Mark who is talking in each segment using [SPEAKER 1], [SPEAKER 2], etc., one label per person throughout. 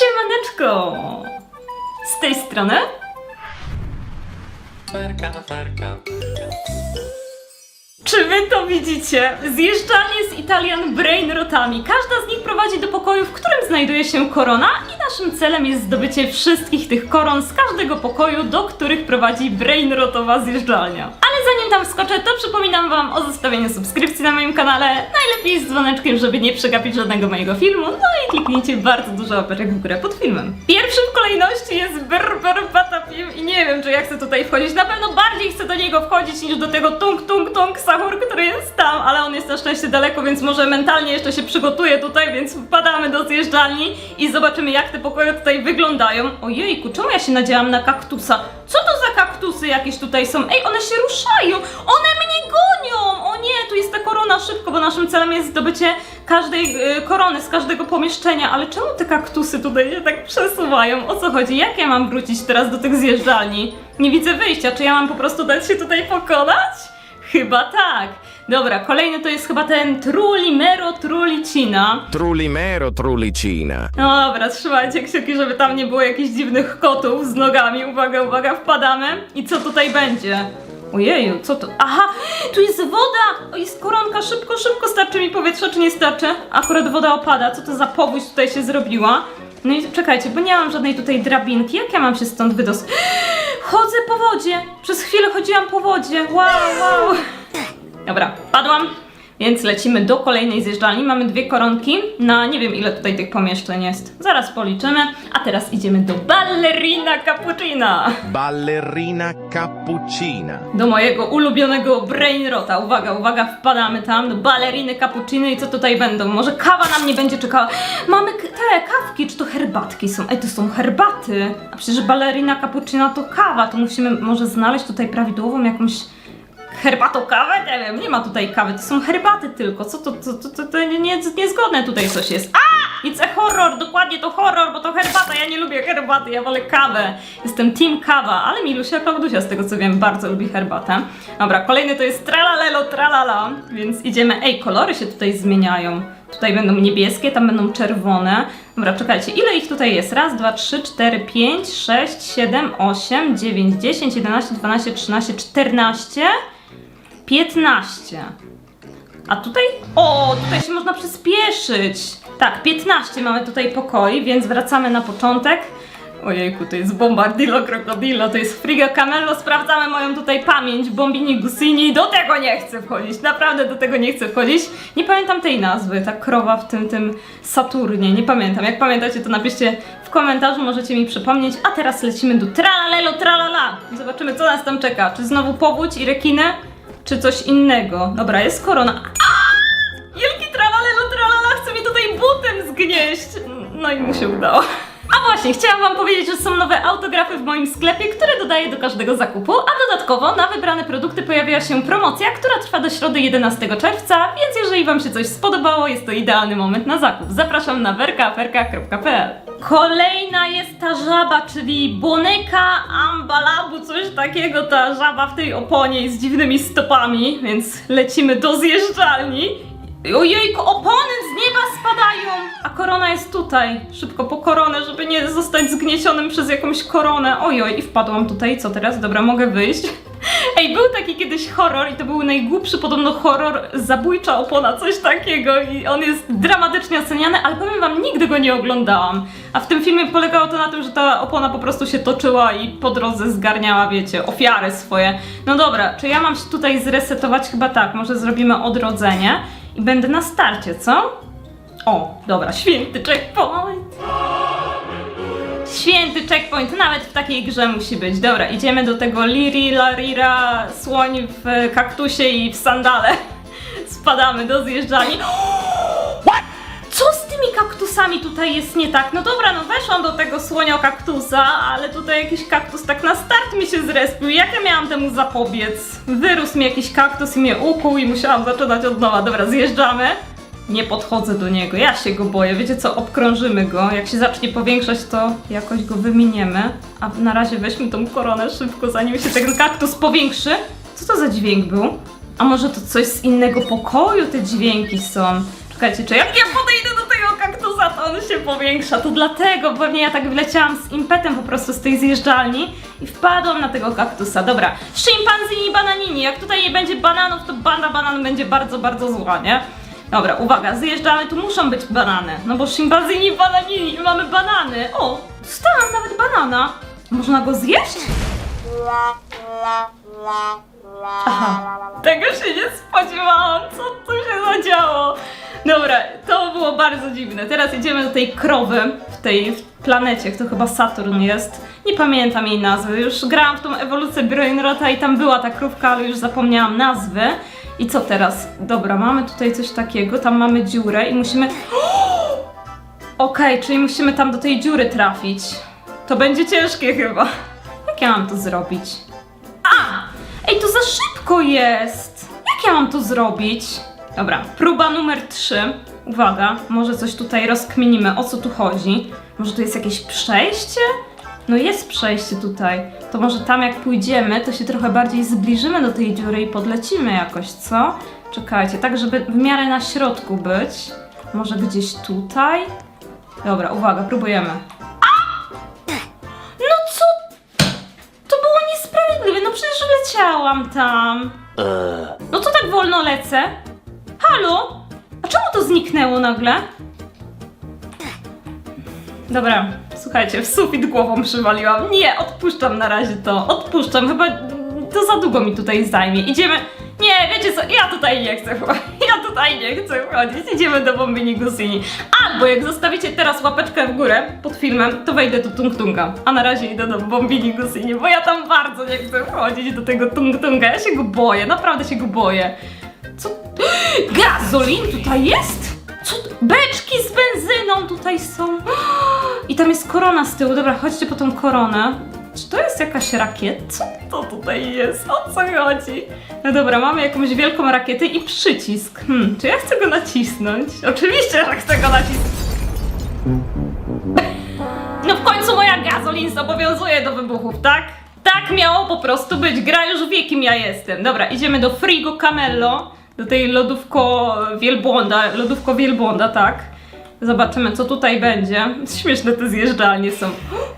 [SPEAKER 1] Siemaneczko! Z tej strony
[SPEAKER 2] Ferka, ferka.
[SPEAKER 1] Czy wy to widzicie? Zjeżdżalnie z Italian Brain Rotami. Każda z nich prowadzi do pokoju, w którym znajduje się korona i naszym celem jest zdobycie wszystkich tych koron z każdego pokoju, do których prowadzi Brain Rotowa zjeżdżalnia. Zanim tam wskoczę, to przypominam wam o zostawieniu subskrypcji na moim kanale, najlepiej z dzwoneczkiem, żeby nie przegapić żadnego mojego filmu, no i kliknijcie bardzo dużo łapeczek w górę pod filmem. Pierwszy w kolejności jest Berber Batapim i nie wiem, czy ja chcę tutaj wchodzić. Na pewno bardziej chcę do niego wchodzić niż do tego tung tung tung sahur, który jest tam, ale on jest na szczęście daleko, więc może mentalnie jeszcze się przygotuje tutaj, więc wpadamy do zjeżdżalni i zobaczymy jak te pokoje tutaj wyglądają. Ojejku, czemu ja się nadziałam na kaktusa? Co to za kaktusy jakieś tutaj są? Ej, one się ruszają! One mnie gonią! O nie, tu jest ta korona szybko, bo naszym celem jest zdobycie każdej y, korony z każdego pomieszczenia, ale czemu te kaktusy tutaj się tak przesuwają? O co chodzi? Jak ja mam wrócić teraz do tych zjeżdżalni? Nie widzę wyjścia, czy ja mam po prostu dać się tutaj pokonać? Chyba tak. Dobra, kolejny to jest chyba ten Trulimero Trulicina.
[SPEAKER 3] Trulimero Trulicina.
[SPEAKER 1] No dobra, trzymajcie kciuki, żeby tam nie było jakichś dziwnych kotów z nogami. Uwaga, uwaga, wpadamy. I co tutaj będzie? Ojeju, co to? Aha, tu jest woda! O, jest koronka, szybko, szybko, starczy mi powietrza, czy nie starczy? Akurat woda opada, co to za powódź tutaj się zrobiła? No i czekajcie, bo nie mam żadnej tutaj drabinki, jak ja mam się stąd wydostać? Chodzę po wodzie! Przez chwilę chodziłam po wodzie, wow, wow! Dobra, padłam. Więc lecimy do kolejnej zjeżdżalni. Mamy dwie koronki na nie wiem ile tutaj tych pomieszczeń jest. Zaraz policzymy. A teraz idziemy do Ballerina Cappuccina.
[SPEAKER 3] Ballerina cappuccina.
[SPEAKER 1] Do mojego ulubionego brainrota. Uwaga, uwaga, wpadamy tam do balleriny cappucciny i co tutaj będą? Może kawa nam nie będzie czekała. Mamy te kawki, czy to herbatki są? Ej, to są herbaty. A przecież ballerina cappuccina to kawa. To musimy może znaleźć tutaj prawidłową jakąś herbatą kawę? Nie wiem, nie ma tutaj kawy, to są herbaty tylko. Co to, to, to, to, to nie, nie, niezgodne tutaj coś jest. A! It's a horror, dokładnie to horror, bo to herbata, ja nie lubię herbaty, ja wolę kawę. Jestem team kawa, ale Milusia Klaudusia, z tego co wiem, bardzo lubi herbatę. Dobra, kolejny to jest tralalelo tralala, więc idziemy. Ej, kolory się tutaj zmieniają. Tutaj będą niebieskie, tam będą czerwone. Dobra, czekajcie, ile ich tutaj jest? Raz, dwa, trzy, cztery, pięć, sześć, siedem, osiem, dziewięć, dziesięć, jedenaście, dwanaście, trzynaście, czternaście, piętnaście. A tutaj? O, tutaj się można przyspieszyć. Tak, 15 mamy tutaj pokoi, więc wracamy na początek. Ojejku, to jest Bombardillo Crocodillo, to jest Friga Camello, sprawdzamy moją tutaj pamięć, Bombini Gusini, do tego nie chcę wchodzić, naprawdę do tego nie chcę wchodzić. Nie pamiętam tej nazwy, ta krowa w tym, tym Saturnie, nie pamiętam. Jak pamiętacie, to napiszcie w komentarzu, możecie mi przypomnieć. A teraz lecimy do tralalelo tralala. Zobaczymy, co nas tam czeka. Czy znowu powódź i rekiny, czy coś innego. Dobra, jest korona. Wielki tralalelo tralala chce mi tutaj butem zgnieść. No i mu się udało. A właśnie, chciałam wam powiedzieć, że są nowe autografy w moim sklepie, które dodaję do każdego zakupu, a dodatkowo na wybrane produkty pojawiła się promocja, która trwa do środy 11 czerwca, więc jeżeli wam się coś spodobało, jest to idealny moment na zakup. Zapraszam na werkaaferka.pl Kolejna jest ta żaba, czyli Boneka Ambalabu, coś takiego, ta żaba w tej oponie z dziwnymi stopami, więc lecimy do zjeżdżalni. Ojejku, opony z nieba spadają! A korona jest tutaj. Szybko po koronę, żeby nie zostać zgniesionym przez jakąś koronę. Ojoj, i wpadłam tutaj. Co teraz? Dobra, mogę wyjść. Ej, był taki kiedyś horror i to był najgłupszy podobno horror Zabójcza opona, coś takiego i on jest dramatycznie oceniany, ale powiem wam, nigdy go nie oglądałam. A w tym filmie polegało to na tym, że ta opona po prostu się toczyła i po drodze zgarniała, wiecie, ofiary swoje. No dobra, czy ja mam się tutaj zresetować? Chyba tak, może zrobimy odrodzenie i będę na starcie, co? O, dobra, święty checkpoint. Święty checkpoint, nawet w takiej grze musi być. Dobra, idziemy do tego Liri, Larira, słoń w kaktusie i w sandale. Spadamy do zjeżdżalni. Co z tymi kaktusami tutaj jest nie tak? No dobra, no weszłam do tego słonia kaktusa, ale tutaj jakiś kaktus tak na start mi się zrespił. Jak ja miałam temu zapobiec? Wyrósł mi jakiś kaktus i mnie ukuł i musiałam zaczynać od nowa. Dobra, zjeżdżamy. Nie podchodzę do niego, ja się go boję. Wiecie co, obkrążymy go. Jak się zacznie powiększać, to jakoś go wyminiemy. A na razie weźmy tą koronę szybko, zanim się ten kaktus powiększy. Co to za dźwięk był? A może to coś z innego pokoju te dźwięki są? Czekajcie, czy jak ja podejdę do tego kaktusa, on się powiększa, to dlatego pewnie ja tak wleciałam z impetem po prostu z tej zjeżdżalni i wpadłam na tego kaktusa. Dobra, szympanzini bananini, jak tutaj nie będzie bananów, to banda banan będzie bardzo, bardzo zła, nie? Dobra, uwaga, zjeżdżamy, tu muszą być banany, no bo szympanzini bananini, mamy banany. O, dostałam nawet banana. Można go zjeść? Aha, tego się nie spodziewałam, co tu się zadziało? Dobra, to było bardzo dziwne. Teraz idziemy do tej krowy w tej w planecie, to chyba Saturn jest. Nie pamiętam jej nazwy. Już grałam w tą ewolucję Brainrota i tam była ta krówka, ale już zapomniałam nazwy. I co teraz? Dobra, mamy tutaj coś takiego, tam mamy dziurę i musimy... Okej, czyli musimy tam do tej dziury trafić. To będzie ciężkie chyba. Jak ja mam to zrobić? A! Ej, to za szybko jest! Jak ja mam to zrobić? Dobra, próba numer 3. Uwaga, może coś tutaj rozkminimy, o co tu chodzi. Może tu jest jakieś przejście? No jest przejście tutaj. To może tam jak pójdziemy, to się trochę bardziej zbliżymy do tej dziury i podlecimy jakoś, co? Czekajcie, tak żeby w miarę na środku być. Może gdzieś tutaj? Dobra, uwaga, próbujemy. No co to było niesprawiedliwe, no przecież leciałam tam. No to tak wolno lecę. Halo? A czemu to zniknęło nagle? Dobra, słuchajcie, w sufit głową przywaliłam. Nie, odpuszczam na razie to. Odpuszczam, chyba to za długo mi tutaj zajmie. Idziemy. Nie, wiecie co, ja tutaj nie chcę. Ja tutaj nie chcę wchodzić. Idziemy do Bombini Gusini. Albo jak zostawicie teraz łapeczkę w górę pod filmem, to wejdę do Tung Tunga. A na razie idę do Bombini Gusini, bo ja tam bardzo nie chcę wchodzić do tego Tung Tunga. Ja się go boję, naprawdę się go boję. Co? Gazolin tutaj jest? Beczki z benzyną tutaj są. I tam jest korona z tyłu. Dobra, chodźcie po tą koronę. Czy to jest jakaś rakieta? Co to tutaj jest? O co chodzi? No dobra, mamy jakąś wielką rakietę i przycisk. Hmm, czy ja chcę go nacisnąć? Oczywiście, że chcę go nacisnąć. No w końcu moja gazolin zobowiązuje do wybuchów, tak? Tak miało po prostu być. Gra już wie kim ja jestem. Dobra, idziemy do Frigo Camello, do tej lodówko wielbłąda, lodówko wielbłąda, tak? Zobaczymy, co tutaj będzie. Śmieszne te zjeżdżalnie są.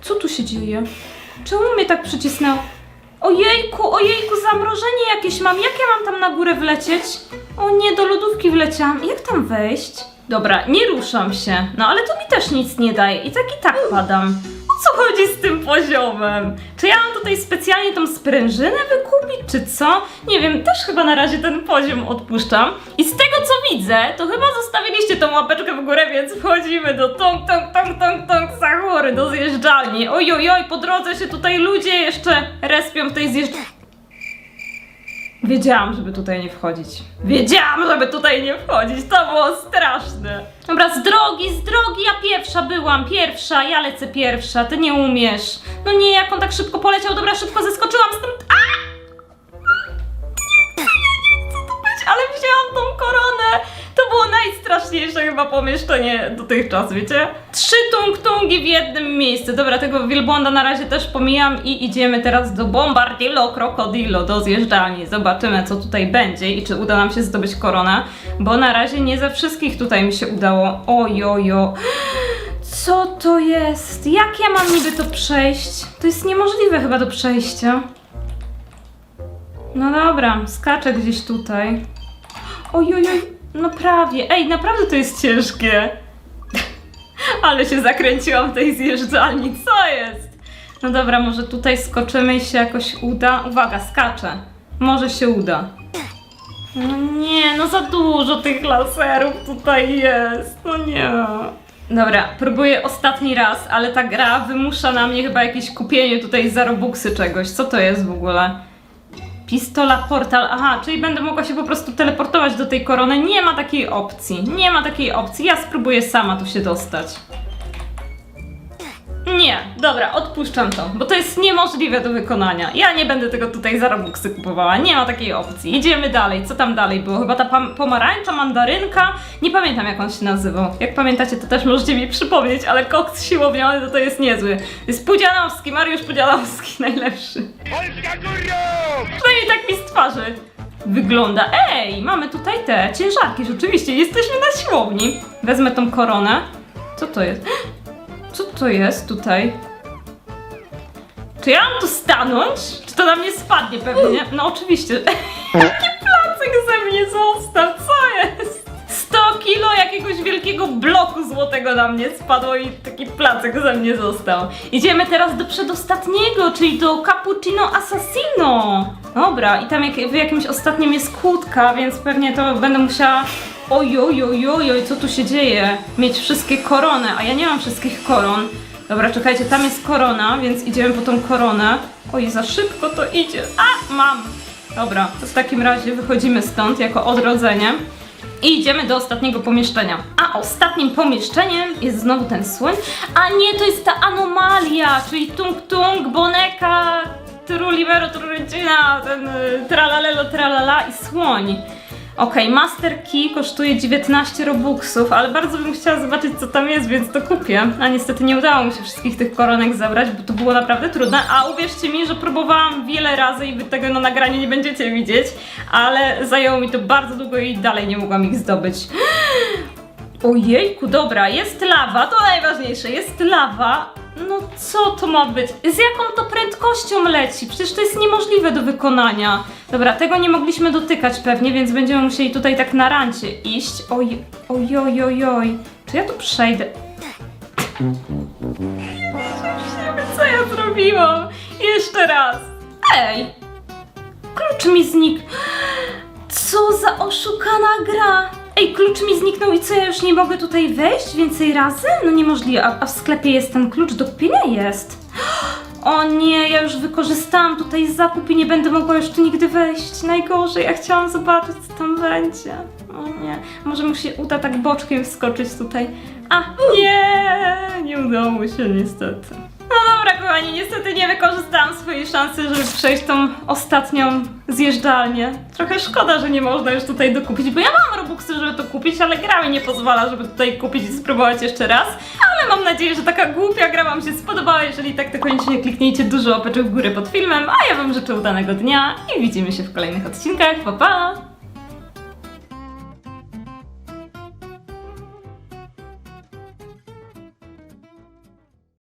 [SPEAKER 1] Co tu się dzieje? Czemu mnie tak przycisnęło? Ojejku, ojejku, zamrożenie jakieś mam. Jak ja mam tam na górę wlecieć? O nie, do lodówki wleciałam. Jak tam wejść? Dobra, nie ruszam się. No ale to mi też nic nie daje. I tak i tak padam. Co chodzi z tym poziomem? Czy ja mam tutaj specjalnie tą sprężynę wykupić, czy co? Nie wiem, też chyba na razie ten poziom odpuszczam. I z tego co widzę, to chyba zostawiliście tą łapeczkę w górę, więc wchodzimy do tong tong tong tong tong Sahury, do zjeżdżalni. Oj, oj, oj, po drodze się tutaj ludzie jeszcze respią w tej zjeżdżalni. Wiedziałam, żeby tutaj nie wchodzić. Wiedziałam, żeby tutaj nie wchodzić. To było straszne. Dobra, z drogi, z drogi, ja pierwsza byłam, pierwsza, ja lecę pierwsza, ty nie umiesz. No nie, jak on tak szybko poleciał, dobra, szybko zeskoczyłam z tym. Najstraszniejsze chyba pomieszczenie dotychczas, wiecie? Trzy tung-tungi w jednym miejscu. Dobra, tego wielbłąda na razie też pomijam i idziemy teraz do Bombardillo Crocodillo, do zjeżdżalni. Zobaczymy, co tutaj będzie i czy uda nam się zdobyć koronę, bo na razie nie ze wszystkich tutaj mi się udało. Ojojo. Co to jest? Jak ja mam niby to przejść? To jest niemożliwe chyba do przejścia. No dobra, skaczę gdzieś tutaj. Ojojoj, no prawie. Ej, naprawdę to jest ciężkie. Ale się zakręciłam w tej zjeżdżalni, co jest? No dobra, może tutaj skoczymy i się jakoś uda. Uwaga, skaczę. Może się uda. No nie, no za dużo tych laserów tutaj jest. No nie. Dobra, próbuję ostatni raz, ale ta gra wymusza na mnie chyba jakieś kupienie tutaj za robuxy czegoś. Co to jest w ogóle? Pistola portal. Aha, czyli będę mogła się po prostu teleportować do tej korony. Nie ma takiej opcji. Nie ma takiej opcji. Ja spróbuję sama tu się dostać. Nie, dobra, odpuszczam to, bo to jest niemożliwe do wykonania. Ja nie będę tego tutaj za robuxy kupowała, nie ma takiej opcji. Idziemy dalej, co tam dalej było? Chyba ta pomarańcza, mandarynka? Nie pamiętam jak on się nazywał. Jak pamiętacie, to też możecie mi przypomnieć, ale koks siłowniony to, to jest niezły. Jest Pudzianowski, Mariusz Pudzianowski, najlepszy. Przynajmniej tak mi z twarzy wygląda. Ej, mamy tutaj te ciężarki, rzeczywiście, jesteśmy na siłowni. Wezmę tą koronę. Co to jest? Co to jest tutaj? Czy ja mam tu stanąć? Czy to na mnie spadnie pewnie? No oczywiście. Jaki placek ze mnie został? Co jest? 100 kilo jakiegoś wielkiego bloku złotego na mnie spadło i taki placek ze mnie został. Idziemy teraz do przedostatniego, czyli do Cappuccino Assassino. Dobra, i tam jak, w jakimś ostatnim jest kłódka, więc pewnie to będę musiała... Ojojojojoj, co tu się dzieje? Mieć wszystkie korony, a ja nie mam wszystkich koron. Dobra, czekajcie, tam jest korona, więc idziemy po tą koronę. Oj, za szybko to idzie. A, mam! Dobra, to w takim razie wychodzimy stąd jako odrodzenie. I idziemy do ostatniego pomieszczenia. A ostatnim pomieszczeniem jest znowu ten słoń. A nie, to jest ta anomalia, czyli tung tung, boneka, trulibero, trurycina, ten y, tralalelo, tralala i słoń. Okej, Master Key kosztuje 19 robuxów, ale bardzo bym chciała zobaczyć co tam jest, więc to kupię. A niestety nie udało mi się wszystkich tych koronek zabrać, bo to było naprawdę trudne. A uwierzcie mi, że próbowałam wiele razy i wy tego na nagraniu nie będziecie widzieć, ale zajęło mi to bardzo długo i dalej nie mogłam ich zdobyć. Ojejku, dobra, jest lawa, to najważniejsze, jest lawa. No co to ma być? Z jaką to prędkością leci? Przecież to jest niemożliwe do wykonania. Dobra, tego nie mogliśmy dotykać pewnie, więc będziemy musieli tutaj tak na rancie iść. Oj, oj, oj, oj, oj. Czy ja tu przejdę? Co ja zrobiłam? Jeszcze raz. Ej! Klucz mi znikł. Co za oszukana gra! Ej, klucz mi zniknął i co, ja już nie mogę tutaj wejść więcej razy? No niemożliwe, a, a w sklepie jest ten klucz do kupienia? Jest. O nie, ja już wykorzystałam tutaj zakup i nie będę mogła już tu nigdy wejść. Najgorzej, ja chciałam zobaczyć, co tam będzie. O nie, może mu się uda tak boczkiem wskoczyć tutaj. A, nie, nie udało się niestety. No dobra, kochani, niestety nie wykorzystałam swojej szansy, żeby przejść tą ostatnią zjeżdżalnię. Trochę szkoda, że nie można już tutaj dokupić, bo ja mam robuxy, żeby to kupić, ale gra mi nie pozwala, żeby tutaj kupić i spróbować jeszcze raz. Ale mam nadzieję, że taka głupia gra wam się spodobała. Jeżeli tak, to koniecznie kliknijcie dużo łapeczek w górę pod filmem, a ja wam życzę udanego dnia i widzimy się w kolejnych odcinkach. Pa, pa!